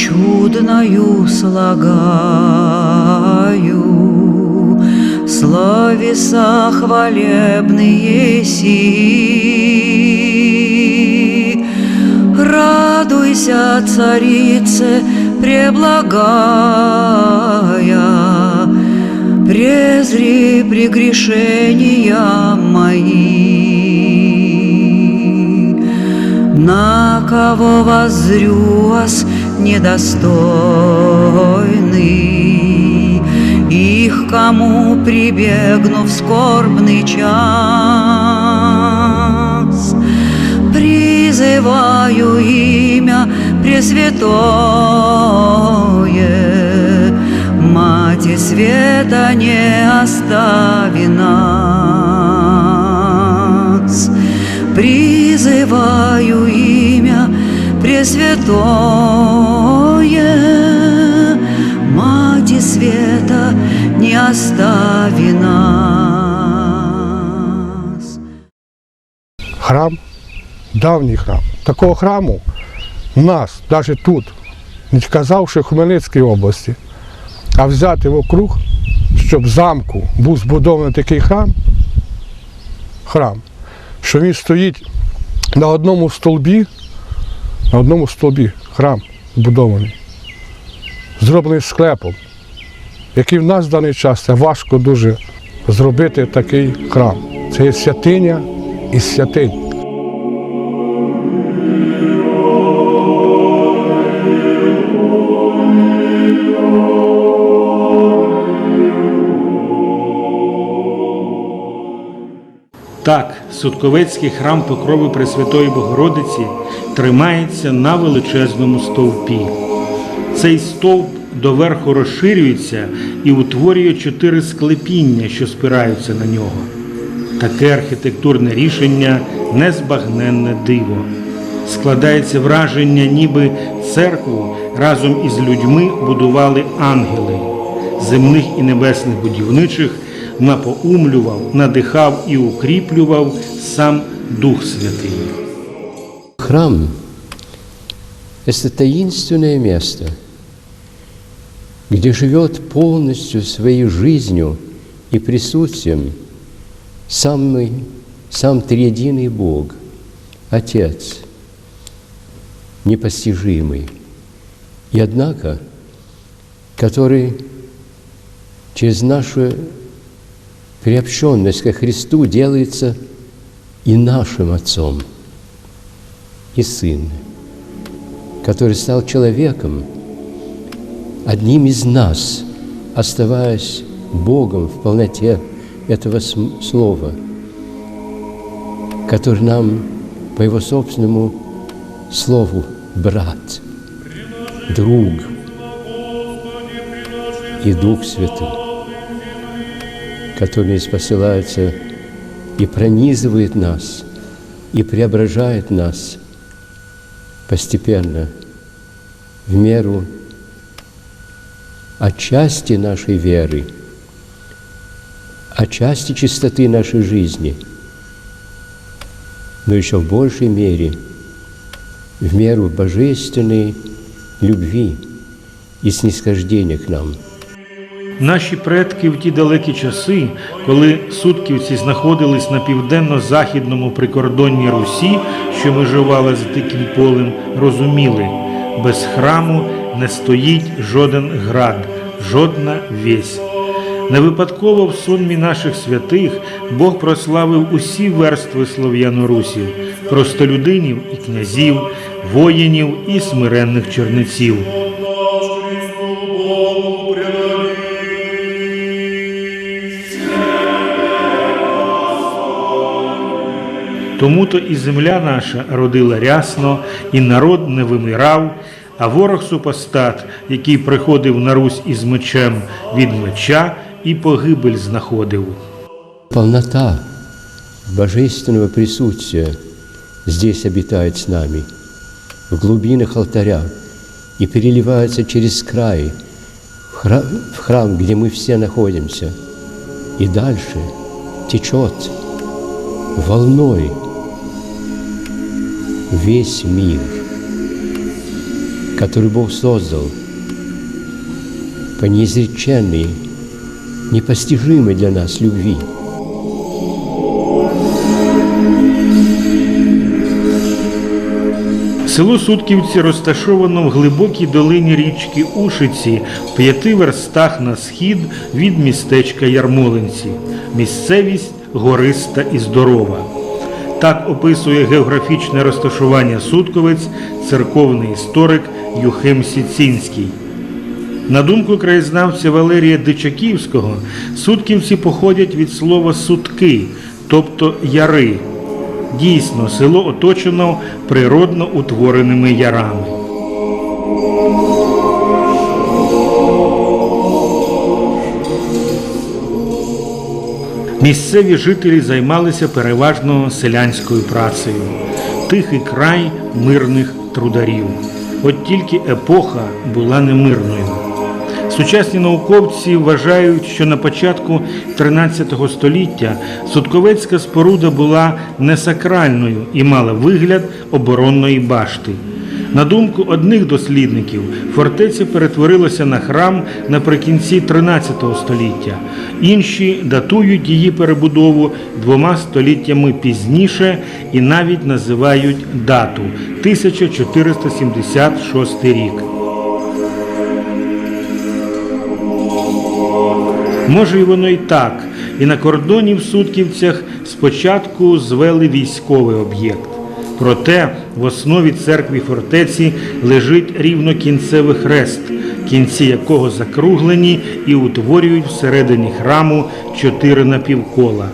чудною слагаю Словеса хвалебные си. Радуйся, царице преблагая, Презри прегрешения мои. На кого воззрю вас недостойный, Их кому прибегну в скорбный час, Призываю имя Пресвятое, Мати света не остави нас. Призываю Пресвятое, Мати света не остави нас. храм, давній храм. Такого храму у нас, навіть тут, не казавши в Хмельницькій області, а взяти в округ, щоб замку був збудований такий храм, храм, що він стоїть на одному столбі, на одному столбі храм збудований, зроблений склепом, який в нас в даний час це важко дуже зробити такий храм. Це є святиня і святинь. Так, Судковецький храм Покрови Пресвятої Богородиці тримається на величезному стовпі. Цей стовп доверху розширюється і утворює чотири склепіння, що спираються на нього. Таке архітектурне рішення незбагненне диво. Складається враження, ніби церкву разом із людьми будували ангели. Земних і небесних будівничих напоумлював, надихав і укріплював сам Дух Святий. Храм це таїнственне місце, де живе повністю своєю життю і присутствием самий, сам триєдиний Бог, Отець, непостижимый, и однако, который через наше приобщенность ко Христу делается и нашим Отцом – и Сын, который стал человеком, одним из нас, оставаясь Богом в полноте этого слова, который нам по Его собственному слову брат, друг и Дух Святый, который посылается и пронизывает нас, и преображает нас постепенно, в меру отчасти нашей веры, отчасти чистоты нашей жизни, но еще в большей мере в меру божественной любви и снисхождения к нам – Наші предки в ті далекі часи, коли сутківці знаходились на південно-західному прикордонні Русі, що межувала з диким полем, розуміли, без храму не стоїть жоден град, жодна весь. Не випадково в сонмі наших святих Бог прославив усі верстви слов'янорусів, простолюдинів і князів, воїнів і смиренних чернеців. Тому то і земля наша родила рясно, і народ не вимирав, а ворог супостат, який приходив на Русь із мечем від меча і погибель знаходив. Полнота божественного присутствия здесь обитает с нами, в глубинах алтаря, и переливается через край в храм, в храм, где мы все находимся, и дальше течет волной весь мир, который Бог создал по неизреченной, непостижимой для нас любви. Село Сутківці розташовано в глибокій долині річки Ушиці в п'яти верстах на схід від містечка Ярмолинці. Місцевість гориста і здорова. Так описує географічне розташування Сутковець церковний історик Юхим Сіцінський. На думку краєзнавця Валерія Дичаківського, сутківці походять від слова сутки, тобто яри. Дійсно, село оточено природно утвореними ярами. Місцеві жителі займалися переважно селянською працею. Тихий край мирних трударів. От тільки епоха була немирною. Сучасні науковці вважають, що на початку 13 століття Сутковецька споруда була не сакральною і мала вигляд оборонної башти. На думку одних дослідників, фортеця перетворилася на храм наприкінці 13 століття. Інші датують її перебудову двома століттями пізніше і навіть називають дату 1476 рік. Може, і воно і так. І на кордоні в Сутківцях спочатку звели військовий об'єкт. Проте в основі церкві фортеці лежить рівнокінцевий хрест, кінці якого закруглені і утворюють всередині храму чотири напівкола.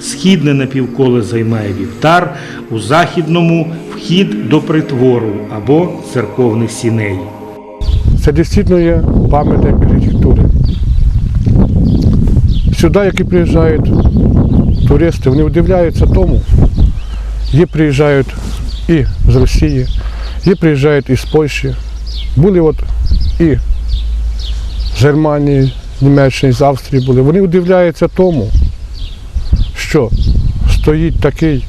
Східне напівколо займає вівтар, у західному вхід до притвору або церковних сіней. Це дійсно є пам'ятник архітектури. Сюди, які приїжджають туристи, вони удивляються тому. Є приїжджають і з Росії, є приїжджають із Польщі. Були от і з Германії, з Німеччини, з Австрії були. Вони удивляються тому, що стоїть такий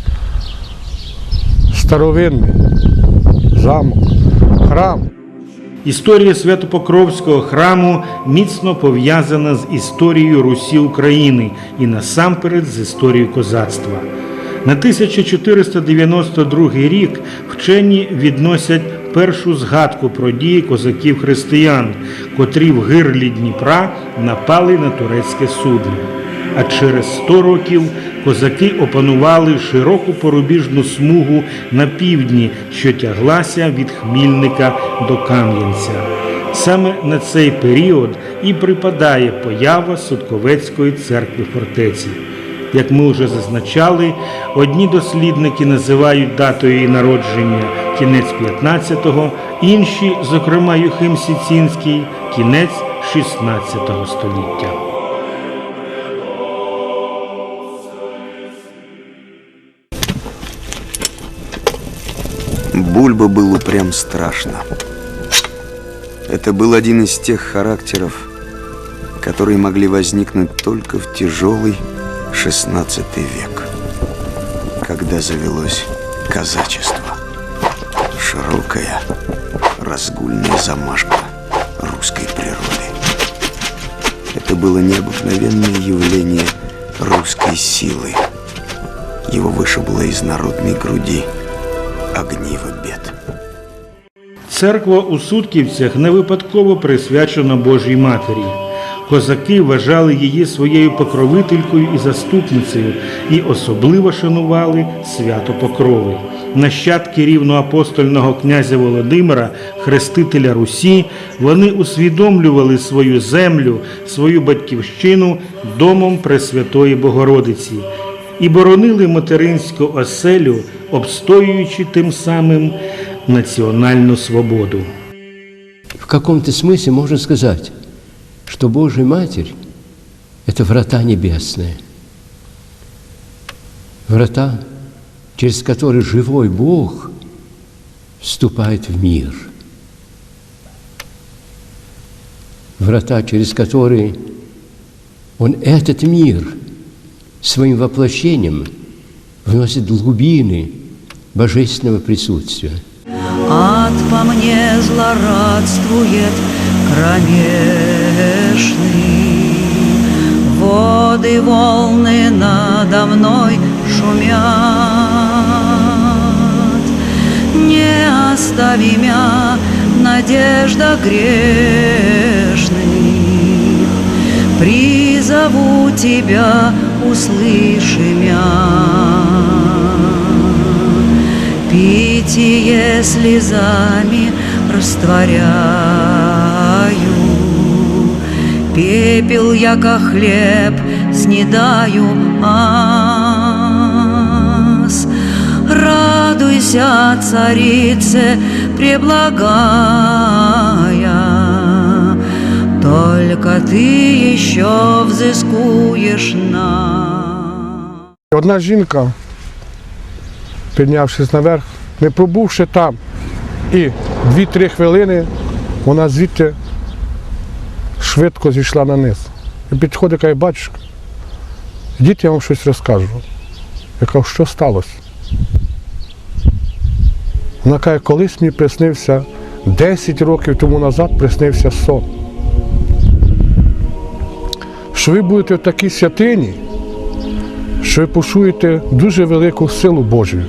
старовинний замок, храм. Історія Святопокровського храму міцно пов'язана з історією Русі України і насамперед з історією козацтва. На 1492 рік вчені відносять першу згадку про дії козаків-християн, котрі в гирлі Дніпра напали на турецьке судно. А через 100 років козаки опанували широку порубіжну смугу на півдні, що тяглася від Хмільника до Кам'янця. Саме на цей період і припадає поява Сутковецької церкви фортеці Як ми вже зазначали, одні дослідники називають датою її народження кінець 15-го, інші, зокрема Юхим Сіцінський, кінець 16 століття. Бульба был упрям страшно. Это был один из тех характеров, которые могли возникнуть только в тяжелый XVI век, когда завелось казачество. Широкая, разгульная замашка русской природы. Это было необыкновенное явление русской силы. Его вышибло из народной груди огниво бед. Церква у Сутківцях не випадково присвячена Божій Матері. Козаки вважали її своєю покровителькою і заступницею і особливо шанували свято Покрови. Нащадки рівноапостольного князя Володимира, хрестителя Русі, вони усвідомлювали свою землю, свою батьківщину домом Пресвятої Богородиці і боронили материнську оселю, обстоюючи тим самим національну свободу. В каком-то смысле можно сказать, что Божья Матерь – это врата небесные. Врата, через которые живой Бог вступает в мир. Врата, через которые Он этот мир своим воплощением вносит глубины божественного присутствия. ад по мне злорадствует кромешный. Воды волны надо мной шумят. Не остави мя, надежда грешных. Призову тебя, услыши мя. Питие слезами растворяю, Пепел, яко хлеб, снедаю ас. Радуйся, царице преблагая, Только ты еще взыскуешь нас. Одна жінка, піднявшись наверх, не пробувши там і 2-3 хвилини, вона звідти швидко зійшла на низ. І підходить, каже, батюшка, йдіть, я вам щось розкажу. Я кажу, що сталося? Вона каже, колись мені приснився 10 років тому назад приснився сон. Що ви будете в такій святині, що ви почуєте дуже велику силу Божу.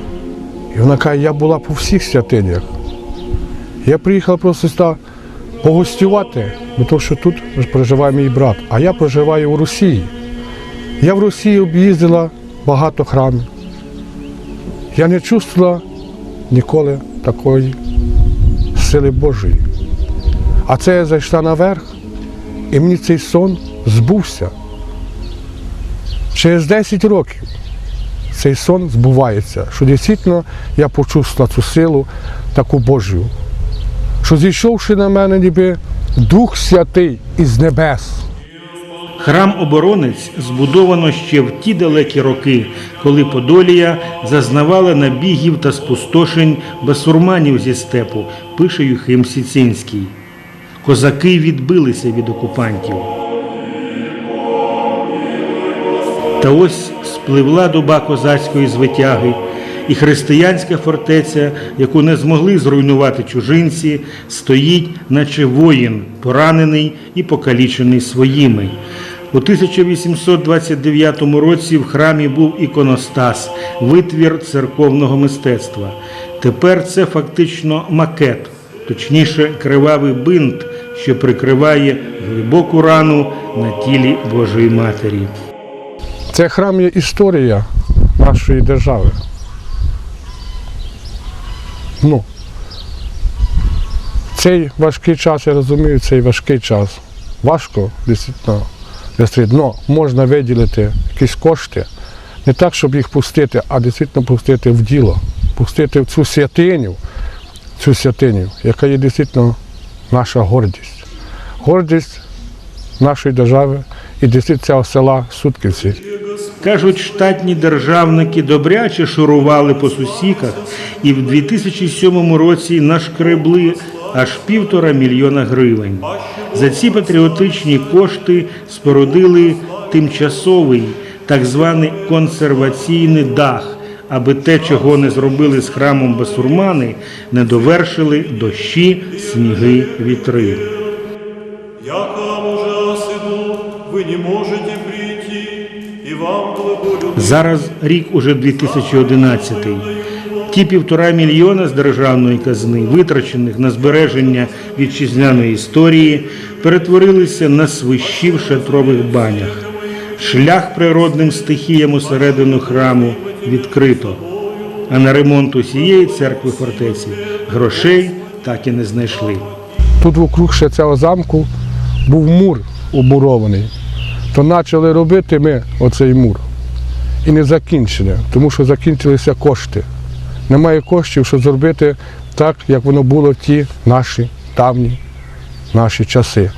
І вона каже, я була по всіх святинях. Я приїхала просто сюди погостювати, бо то, що тут проживає мій брат, а я проживаю у Росії. Я в Росії об'їздила багато храмів. Я не чувствувала ніколи такої сили Божої. А це я зайшла наверх, і мені цей сон збувся. Через 10 років цей сон збувається, що дійсно я почувствував цю силу таку Божу, що зійшовши на мене, ніби Дух Святий із небес. Храм-оборонець збудовано ще в ті далекі роки, коли Подолія зазнавала набігів та спустошень басурманів зі степу, пише Юхим Сіцинський. Козаки відбилися від окупантів. Та ось спливла доба козацької звитяги, і християнська фортеця, яку не змогли зруйнувати чужинці, стоїть, наче воїн, поранений і покалічений своїми. У 1829 році в храмі був іконостас, витвір церковного мистецтва. Тепер це фактично макет, точніше, кривавий бинт, що прикриває глибоку рану на тілі Божої Матері. Це храм є історія нашої держави. Ну, цей важкий час, я розумію, цей важкий час. Важко, дійсно, дійсно, можна виділити якісь кошти, не так, щоб їх пустити, а дійсно пустити в діло, пустити в цю святиню, цю святиню, яка є дійсно наша гордість. Гордість нашої держави і дійсно цього села Сутківці. Кажуть, штатні державники добряче шурували по сусіках і в 2007 році нашкребли аж півтора мільйона гривень. За ці патріотичні кошти спорудили тимчасовий так званий консерваційний дах, аби те, чого не зробили з храмом басурмани, не довершили дощі, сніги, вітри. Яко ужасыну вы не можете прийти, и вам Зараз рік уже 2011. Ті півтора мільйона з державної казни, витрачених на збереження вітчизняної історії, перетворилися на свищі в шатрових банях. Шлях природним стихіям усередину храму відкрито. А на ремонт усієї церкви фортеці грошей так і не знайшли. Тут вокруг ще цього замку був мур обмурований. То почали робити ми оцей мур. І не закінчили, тому що закінчилися кошти. Немає коштів, щоб зробити так, як воно було в ті наші давні наші часи.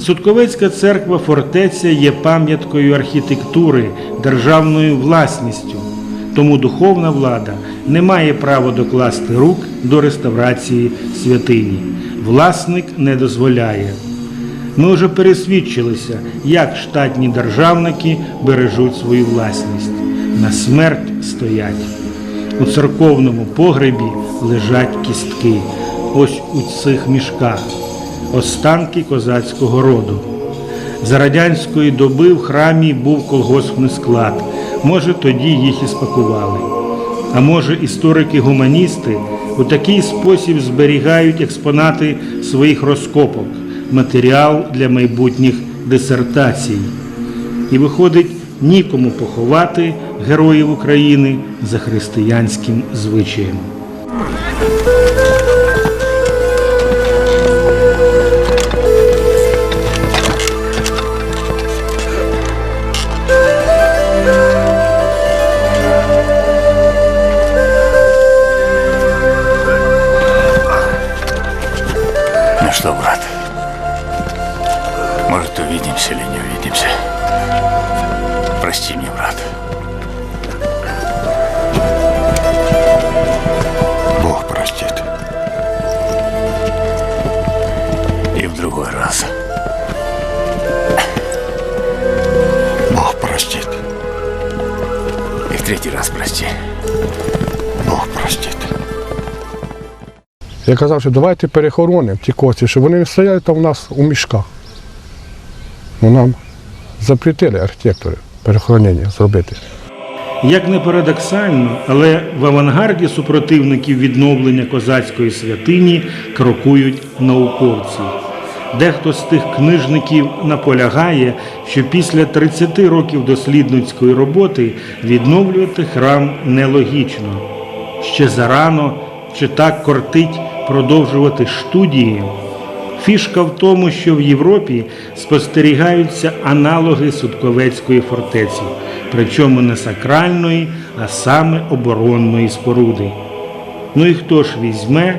Судковецька церква фортеця є пам'яткою архітектури, державною власністю. Тому духовна влада не має права докласти рук до реставрації святині. Власник не дозволяє. Ми вже пересвідчилися, як штатні державники бережуть свою власність. На смерть стоять. У церковному погребі лежать кістки. Ось у цих мішках. Останки козацького роду. За радянської доби в храмі був колгоспний склад. Може, тоді їх і спакували. А може, історики-гуманісти у такий спосіб зберігають експонати своїх розкопок, матеріал для майбутніх дисертацій. І виходить, нікому поховати героїв України за християнським звичаєм. Третий раз прости. Бог простит. Я казав, що давайте перехоронимо ті кості, щоб вони не стояли там у нас у мішках. Ну нам запретили архітектори перехоронення зробити. Як не парадоксально, але в авангарді супротивників відновлення козацької святині крокують науковці. Дехто з тих книжників наполягає, що після 30 років дослідницької роботи відновлювати храм нелогічно. Ще зарано чи так кортить продовжувати студії. Фішка в тому, що в Європі спостерігаються аналоги Судковецької фортеці, причому не сакральної, а саме оборонної споруди. Ну і хто ж візьме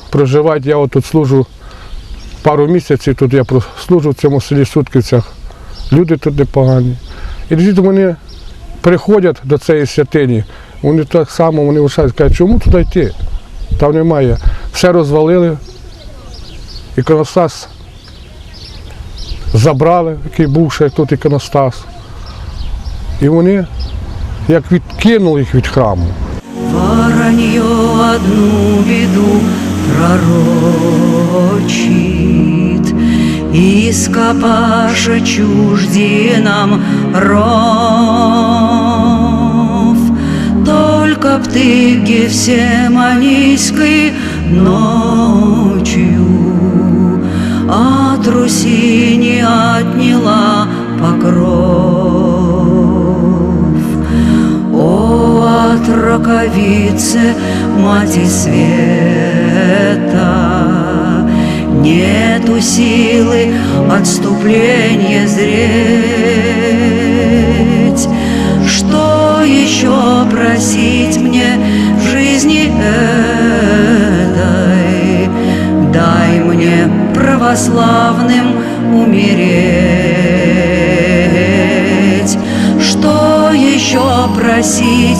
проживають, я от тут служу пару місяців, тут я служу в цьому селі Сутківцях. Люди тут непогані. І звідти вони приходять до цієї святині, вони так само вони вважають, кажуть, чому туди йти? Там немає. Все розвалили. Іконостас забрали, який був ще тут іконостас. І вони як відкинули їх від храму. Воронье одну беду пророчит, Из капаша чуждинам ров. Только б ты Гефсиманийской ночью От Руси не отняла покров. От раковицы, Мати света, Нету силы отступления зреть. Что еще просить мне в жизни этой? Дай мне православным умереть. Что еще просить